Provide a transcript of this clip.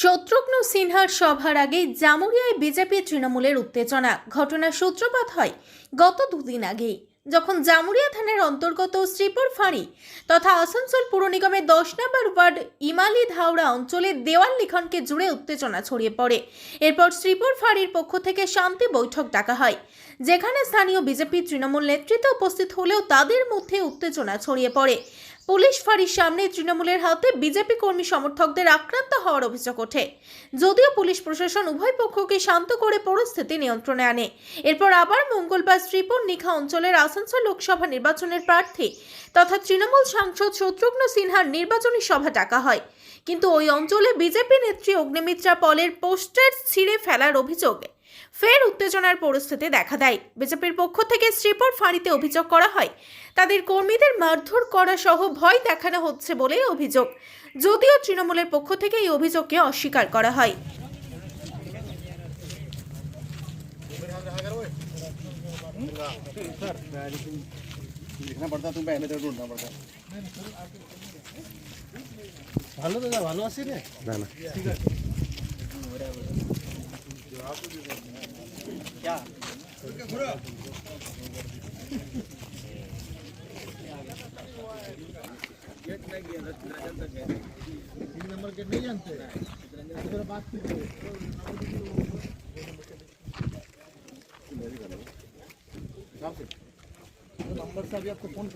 শত্রুঘ্ন সিনহার সভার আগে জামুরিয়ায় বিজেপি তৃণমূলের উত্তেজনা। ঘটনার সূত্রপাত হয় গত দুদিন আগেই। যখন জামুরিয়া থানার অন্তর্গত শ্রীপুর ফাঁড়ি তথা আসানসোল পুর নিগমের দশ নম্বর ওয়ার্ড ইমালি ধাওড়া অঞ্চলে দেওয়াল লিখনকে জুড়ে উত্তেজনা ছড়িয়ে পড়ে। এরপর শ্রীপুর ফাঁড়ির পক্ষ থেকে শান্তি বৈঠক ডাকা হয়, যেখানে স্থানীয় বিজেপি তৃণমূল নেতৃত্ব উপস্থিত হলেও তাদের মধ্যে উত্তেজনা ছড়িয়ে পড়ে। পুলিশ ফাঁড়ির সামনে তৃণমূলের হাতে বিজেপি কর্মী সমর্থকদের আক্রান্ত হওয়ার অভিযোগ ওঠে। যদিও পুলিশ প্রশাসন উভয় পক্ষকে শান্ত করে পরিস্থিতি নিয়ন্ত্রণে আনে। এরপর আবার মঙ্গলবার শ্রীপুর নিখা অঞ্চলের আসানসোল লোকসভা নির্বাচনের প্রার্থী তথা তৃণমূল সাংসদ শত্রুঘ্ন সিনহার নির্বাচনী সভা ডাকা হয়। কিন্তু ওই অঞ্চলে বিজেপি নেত্রী অগ্নিমিত্রা পলের পোস্টার ছিঁড়ে ফেলার অভিযোগ ফের উত্তেজনার পরিস্থিতি দেখা দেয়। বিজেপির পক্ষ থেকে শ্রীপুর ফাঁড়িতে অভিযোগ করা হয়। তাদের কর্মীদের মারধর করা সহ ভয় দেখানো হচ্ছে বলে অভিযোগ। যদিও তৃণমূলের পক্ষ থেকে এই অভিযোগকে অস্বীকার করা হয়। ভালো দাদা ভালো আছি রে। না না। ঠিক আছে। तीन नंबर गेट नहीं जानते बात नंबर से अभी आपको फ़ोन